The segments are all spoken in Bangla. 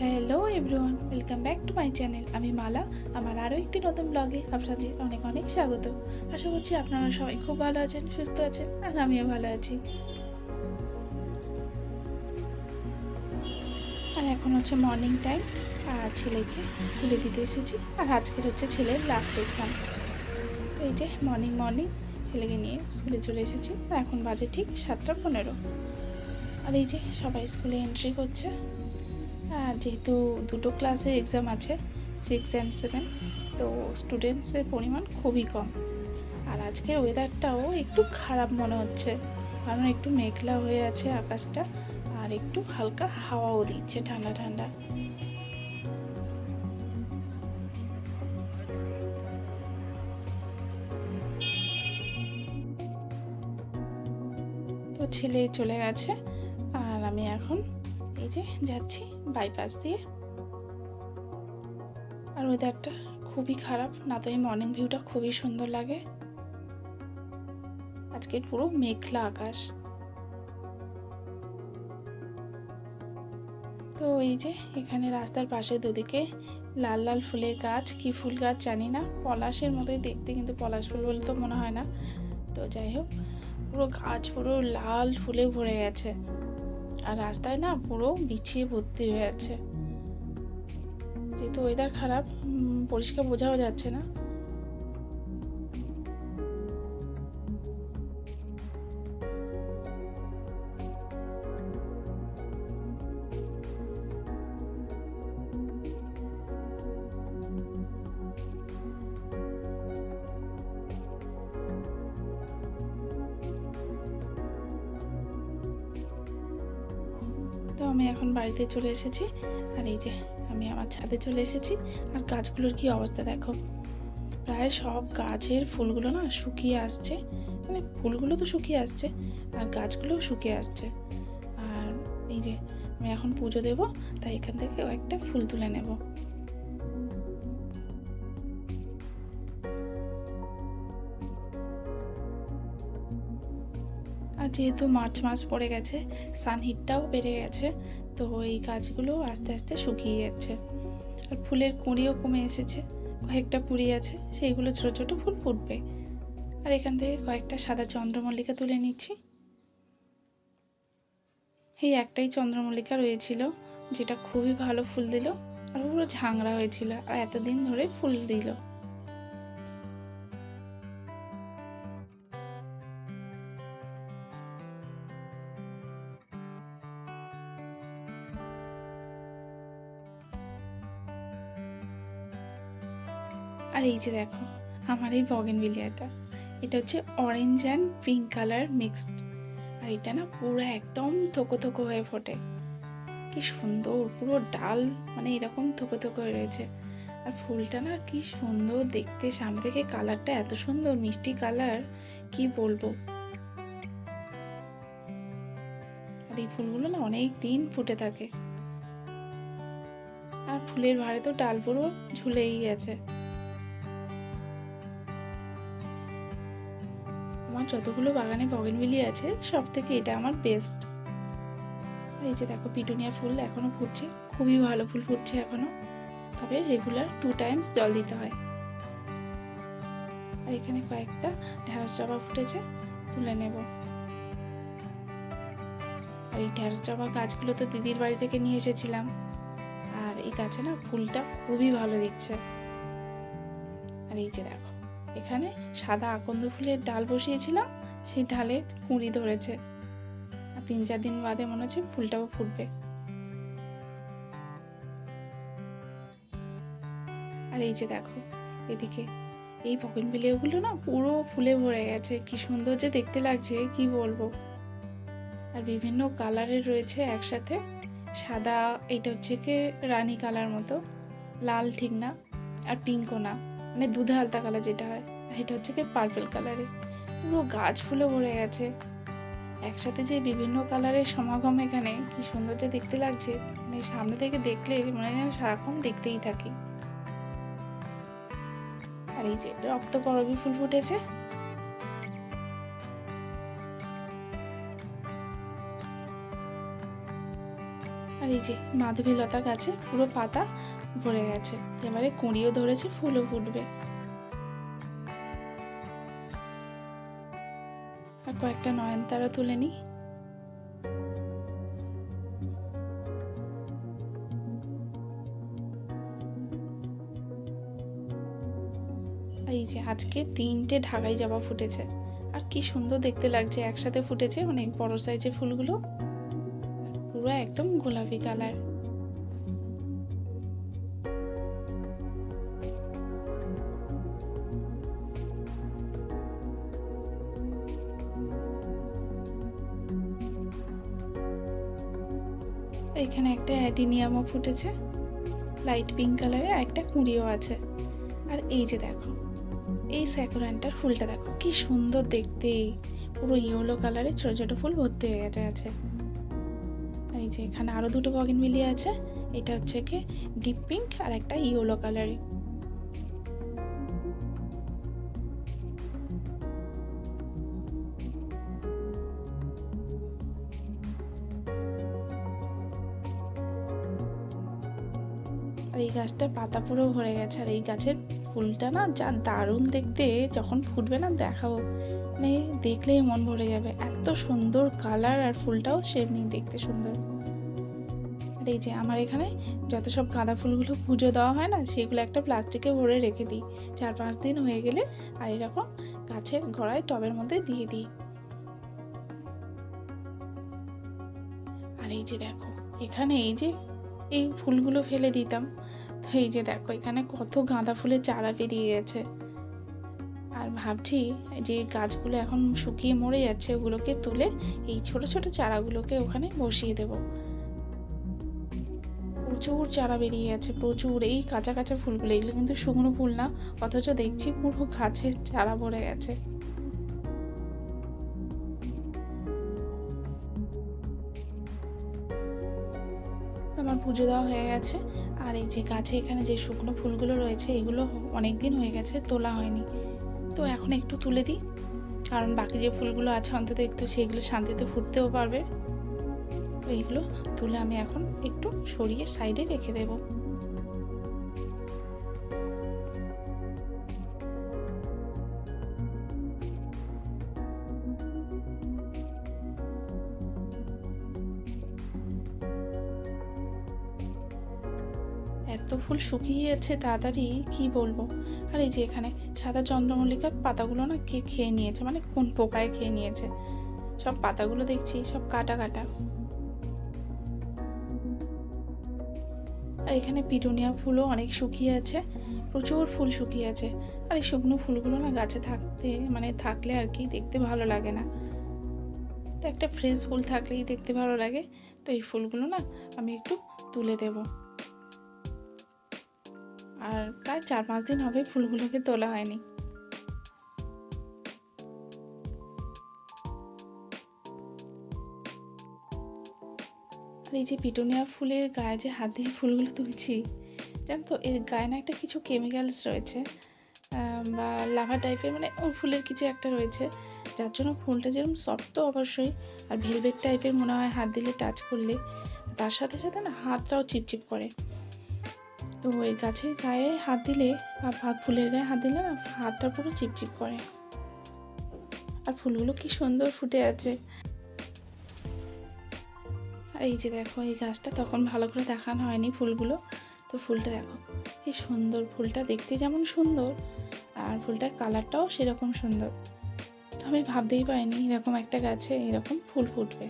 Hello everyone welcome back to my channel আমি মালা, আমার আরও একটি নতুন ব্লগে আপনাদের অনেক অনেক স্বাগত। আশা করছি আপনারা সবাই খুব ভালো আছেন, সুস্থ আছেন, আর আমিও ভালো আছি। আর এখন হচ্ছে মর্নিং টাইম আর ছেলেকে স্কুলে দিতে এসেছি, আর আজকের হচ্ছে ছেলের লাস্ট এক্সাম তো এই যে মর্নিং মর্নিং ছেলেকে নিয়ে স্কুলে চলে এসেছি, আর এখন বাজে ঠিক সাতটা পনেরো। আর এই যে সবাই স্কুলে এন্ট্রি করছে যেহেতু দুটো ক্লাসে এক্সাম আছে সিক্স অ্যান্ড সেভেন তো স্টুডেন্টসের পরিমাণ খুবই কম। আর আজকের ওয়েদারটাও একটু খারাপ মনে হচ্ছে, কারণ একটু মেঘলা হয়ে আছে আকাশটা, আর একটু হালকা হাওয়াও দিচ্ছে ঠান্ডা ঠান্ডা। তো ছেলে চলে গেছে, আর আমি এখন এই যে যাচ্ছি বাইপাস দিয়ে। আর ওয়েদারটা খুবই খারাপ, না তো এই মর্নিং ভিউটা খুবই সুন্দর লাগে। আজকের পুরো মেঘলা আকাশ। তো এই যে, এখানে রাস্তার পাশে দুদিকে লাল লাল ফুলের গাছ। কি ফুল গাছ জানি না, পলাশের মতোই দেখতে, কিন্তু পলাশ ফুল বলে তো মনে হয় না। তো যাই হোক, পুরো গাছ পুরো লাল ফুলে ভরে গেছে। আর রাস্তায় না পুরো বিছিয়ে ভর্তি হয়ে আছে। যেহেতু ওয়েদার খারাপ পরিষ্কার বোঝাও যাচ্ছে না। তো আমি এখন বাড়িতে চলে এসেছি। আর এই যে, আমি আমার ছাদে চলে এসেছি। আর গাছগুলোর কি অবস্থা দেখো। প্রায় সব গাছের ফুলগুলো না শুকিয়ে আসছে। মানে ফুলগুলো তো শুকিয়ে আসছে, আর গাছগুলোও শুকিয়ে আসছে। আর এই যে, আমি এখন পুজো দেব, তাই এখান থেকে একটা ফুল তুলে নেব। যেহেতু মার্চ মাস পড়ে গেছে সানহিটটাও বেড়ে গেছে, তো এই গাছগুলো আস্তে আস্তে শুকিয়ে যাচ্ছে। আর ফুলের কুঁড়িও কমে এসেছে, কয়েকটা কুঁড়ি আছে, সেইগুলো ছোটো ছোটো ফুল ফুটবে। আর এখান থেকে কয়েকটা সাদা চন্দ্রমল্লিকা তুলে নিচ্ছি। এই একটাই চন্দ্রমল্লিকা রয়েছিল, যেটা খুবই ভালো ফুল দিল, আর পুরো ঝাংরা হয়েছিল, আর এতদিন ধরে ফুল দিল। আর এই যে দেখো, আমার এই বগেনভিলিয়াটা। এটা হচ্ছে orange and pink colour mixed আর এটা না পুরো একদম থোকো থোকো হয়ে ফোটে। কি সুন্দর, পুরো ডাল মানে এরকম থোকো থোকো হয়ে রয়েছে। আর ফুলটা না কি সুন্দর দেখতে, সামনে থেকে কালারটা এত সুন্দর, মিষ্টি কালার, কি বলব? আর এই ফুলগুলো না অনেক দিন ফুটে থাকে। আর ফুলের ভারে তো ডাল পুরো ঝুলেই গেছে। আমার যতগুলো বাগানে বগেনভিলি আছে সব থেকে এটা আমার বেস্ট এই যে দেখো, পিটুনিয়া ফুল এখনও ফুটছে, খুবই ভালো ফুল ফুটছে এখনও। তবে রেগুলার টু টাইমস জল দিতে হয়। আর এখানে কয়েকটা ঢেঁড়স জবা ফুটেছে, তুলে নেব। আর এই ঢেঁড়স জবা গাছগুলো তো দিদির বাড়ি থেকে নিয়ে এসেছিলাম। আর এই গাছে না ফুলটা খুবই ভালো দিচ্ছে আর এই যে দেখো এখানে সাদা আকন্দ ফুলের ডাল বসিয়েছিলাম, সেই ডালে কুঁড়ি ধরেছে। আর তিন চার দিন বাদে মনে হচ্ছে ফুলটাও ফুটবে। আর এই যে দেখো, এদিকে এই বগনভিলিয়াগুলো না পুরো ফুলে ভরে গেছে, কি সুন্দর যে দেখতে লাগছে, কি বলব? আর বিভিন্ন কালারের রয়েছে একসাথে, সাদা, এটা হচ্ছে কি রানী কালার মতো, লাল ঠিক না, আর পিঙ্কও না। মানে দুধে আলতা কালার যেটা হয়, আর এটা হচ্ছে কি পার্পেল কালারে পুরো গাছ ফুলে ভরে গেছে। একসাথে যে বিভিন্ন কালারের সমাগম এখানে, কি সুন্দর যে দেখতে লাগছে। মানে সামনে থেকে দেখলে মনে যেন সারাক্ষণ দেখতেই থাকি। আর এই যে রক্ত করবি ফুল ফুটেছে আর এই যে মাধবীলতা গাছে পুরো পাতা ভরে গেছে। এবারে কুঁড়িও ধরেছে, ফুলও ফুটবে। আর কয়েকটা নয়নতারা তুলে আর এই যে আজকে তিনটে ঢাকাই জবা ফুটেছে। আর কি সুন্দর দেখতে লাগছে, একসাথে ফুটেছে অনেক বড় সাইজের ফুলগুলো। পুরো একদম গোলাপি কালার। এখানে একটা অ্যাডিনিয়ামও ফুটেছে, লাইট পিঙ্ক কালারে একটা কুঁড়িও আছে। আর এই যে দেখো, এই স্যাকুরানটার ফুলটা দেখো, কি সুন্দর দেখতে। পুরো ইয়েলো কালারে ছোট ছোট ফুল ভর্তি হয়ে গেছে, আছে। এই যে এখানে আরও দুটো বগিন মিলিয়ে আছে। এটা হচ্ছে কি ডিপ পিঙ্ক আর একটা ইয়েলো কালারে আর এই গাছটার পাতা পুরো ভরে গেছে, আর এই গাছের ফুলটা না যা দারুণ দেখতে, যখন ফুটবে না দেখাবো। মানে দেখলেই মন ভরে যাবে। এত সুন্দর কালার আর ফুলটাও সেমনি দেখতে সুন্দর। আর এই যে আমার এখানে যত সব গাঁদা ফুলগুলো পুজো দেওয়া হয় না, সেগুলো একটা প্লাস্টিকে ভরে রেখে দিই। চার পাঁচ দিন হয়ে গেলে আর এরকম গাছের গোড়ায় টবের মধ্যে দিয়ে দিই। আর এই যে দেখো, এখানে এই যে, এই ফুলগুলো ফেলে দিতাম। তো এই যে দেখো, এখানে কত গাঁদা ফুলের চারা বেরিয়ে গেছে। আর ভাবছি যে গাছগুলো এখন শুকিয়ে মরে যাচ্ছে, ওগুলোকে তুলে এই ছোট ছোট চারাগুলোকে ওখানে বসিয়ে দেব। প্রচুর চারা বেরিয়ে গেছে প্রচুর। এই কাঁচা কাঁচা ফুলগুলো, এগুলো কিন্তু শুকনো ফুল না, অথচ দেখছি পুরো গাছের চারা ভরে গেছে। আমার পুজো দেওয়া হয়ে গেছে, আর এই যে গাছে এখানে যে শুকনো ফুলগুলো রয়েছে, এগুলো অনেক দিন হয়ে গেছে, তোলা হয়নি। তো এখন একটু তুলে দিই, কারণ বাকি যে ফুলগুলো আছে অন্তত একটু সেগুলো শান্তিতে ফুটতেও পারবে। তো এইগুলো তুলে আমি এখন একটু সরিয়ে সাইডে রেখে দেবো। এত ফুল শুকিয়ে যাচ্ছে তাড়াতাড়ি, কি বলব? আর এই যে এখানে সাদা চন্দ্রমল্লিকার পাতাগুলো না কে খেয়ে নিয়েছে? মানে কোন পোকায় খেয়ে নিয়েছে? সব পাতাগুলো দেখছি, সব কাটা কাটা। এখানে পিটুনিয়া ফুলও অনেক শুকিয়ে আছে, প্রচুর ফুল শুকিয়ে আছে। আর এই শুকনো ফুলগুলো না গাছে থাকতে মানে থাকলে আর কি দেখতে ভালো লাগে না। তো একটা ফ্রেশ ফুল থাকলেই দেখতে ভালো লাগে, তো এই ফুলগুলো না আমি একটু তুলে দেব। আর প্রায় চার পাঁচ দিন হবে ফুলগুলোকে তোলা হয়নি। এই যে পিটোনিয়া ফুলের গায়ে যে হাত দিয়ে ফুলগুলো তুলছি, জানো তো, এর গায়ে না একটা কিছু কেমিক্যালস রয়েছে বা লাভা টাইপের মানে ফুলের কিছু একটা রয়েছে, যার জন্য ফুলটা যেরকম সফট অবশ্যই, আর ভেলভেট টাইপের মনে হয় হাত দিলে টাচ করলে, তার সাথে সাথে না হাতটাও চিপচিপ করে। তো ওই গাছের গায়ে হাত দিলে, বা ফুলের গায়ে হাত দিলে না হাতটা পুরো চিপচিপ করে। আর ফুলগুলো কি সুন্দর ফুটে আছে। এই যে দেখো এই গাছটা তখন ভালো করে দেখানো হয়নি ফুলগুলো। তো ফুলটা দেখো, কি সুন্দর ফুলটা, দেখতে যেমন সুন্দর, আর ফুলটার কালারটাও সেরকম সুন্দর। তো আমি ভাবতেই পারিনি এরকম একটা গাছে এরকম ফুল ফুটবে।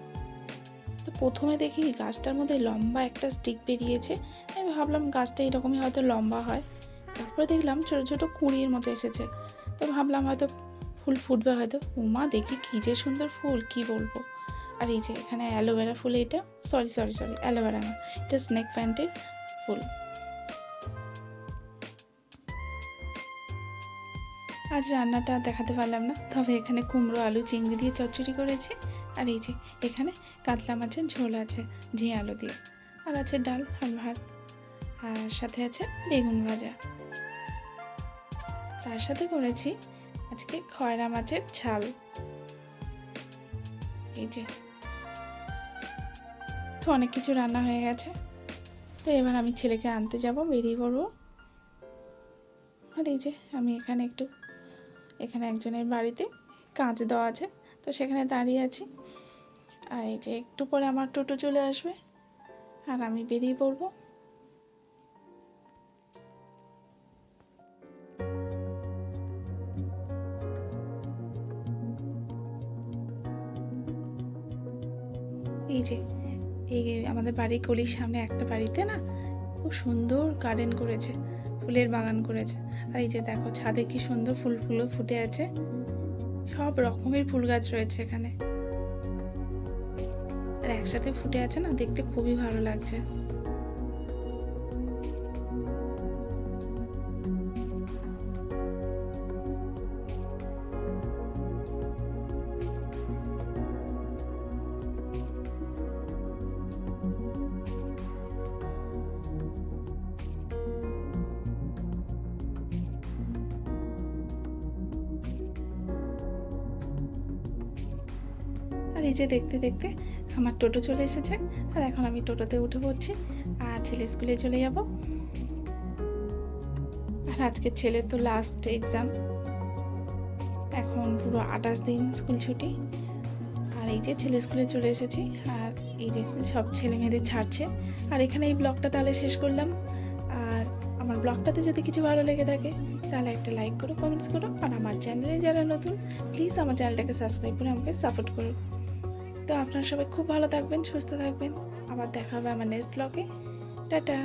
তো প্রথমে দেখি গাছটার মধ্যে লম্বা একটা স্টিক বেরিয়েছে। আমি ভাবলাম গাছটা এরকমই হয়তো লম্বা হয়। তারপরে দেখলাম ছোটো ছোটো কুঁড়ির মতো এসেছে। তো ভাবলাম হয়তো ফুল ফুটবে হয়তো। উমা, দেখি কী যে সুন্দর ফুল, কি বলব? আর এই যে এখানে অ্যালোভেরা ফুল এটা সরি সরি সরি অ্যালোভেরা না। এটা স্নেক প্যান্টের ফুল। আজ রান্নাটা দেখাতে পারলাম না, তবে এখানে কুমড়ো, আলু, চিংড়ি দিয়ে চচ্চড়ি করেছি। আর এই যে এখানে কাতলা মাছের ঝোল আছে ঝিঁ আলু দিয়ে। আর আছে ডাল আর ভাত। আর সাথে আছে বেগুন ভাজা। তার সাথে করেছি আজকে খয়রা মাছের ঝাল। এই যে তো অনেক কিছু রান্না হয়ে গেছে। তো এবার আমি ছেলেকে আনতে যাব, বেরিয়ে পড়ব। আর এই যে, আমি এখানে একটু, এখানে একজনের বাড়িতে কাজ দেওয়া আছে, তো সেখানে দাঁড়িয়ে আছি। আর এই যে, একটু পরে আমার টোটো চলে আসবে, আর আমি বেরিয়ে পড়ব। এই যে এই আমাদের বাড়ির কলির সামনে একটা বাড়িতে না খুব সুন্দর গার্ডেন করেছে, ফুলের বাগান করেছে। আর এই যে দেখো ছাদে কি সুন্দর ফুল ফুলও ফুটে আছে। সব রকমের ফুল গাছ রয়েছে এখানে। আর একসাথে ফুটে আছে না, দেখতে খুবই ভালো লাগছে। এই যে দেখতে দেখতে আমার টোটো চলে এসেছে আর এখন আমি টোটোতে উঠে পড়ছি আর ছেলে স্কুলে চলে যাব। আর আজকে ছেলের তো লাস্ট এক্সাম এখন পুরো আঠাশ দিন স্কুল ছুটি। আর এই যে ছেলে স্কুলে চলে এসেছি আর এই যে সব ছেলে মেয়েদের ছাড়ছে। আর এখানে এই ব্লগটা তাহলে শেষ করলাম। আর আমার ব্লগটাতে যদি কিছু ভালো লেগে থাকে, তাহলে একটা লাইক করো কমেন্টস করো। আর আমার চ্যানেলে যারা নতুন প্লিজ আমার চ্যানেলটাকে সাবস্ক্রাইব করে আমাকে সাপোর্ট করো। তো আপনারা সবাই খুব ভালো থাকবেন, সুস্থ থাকবেন। আবার দেখা হবে আমার নেক্সট ব্লগে টাটা।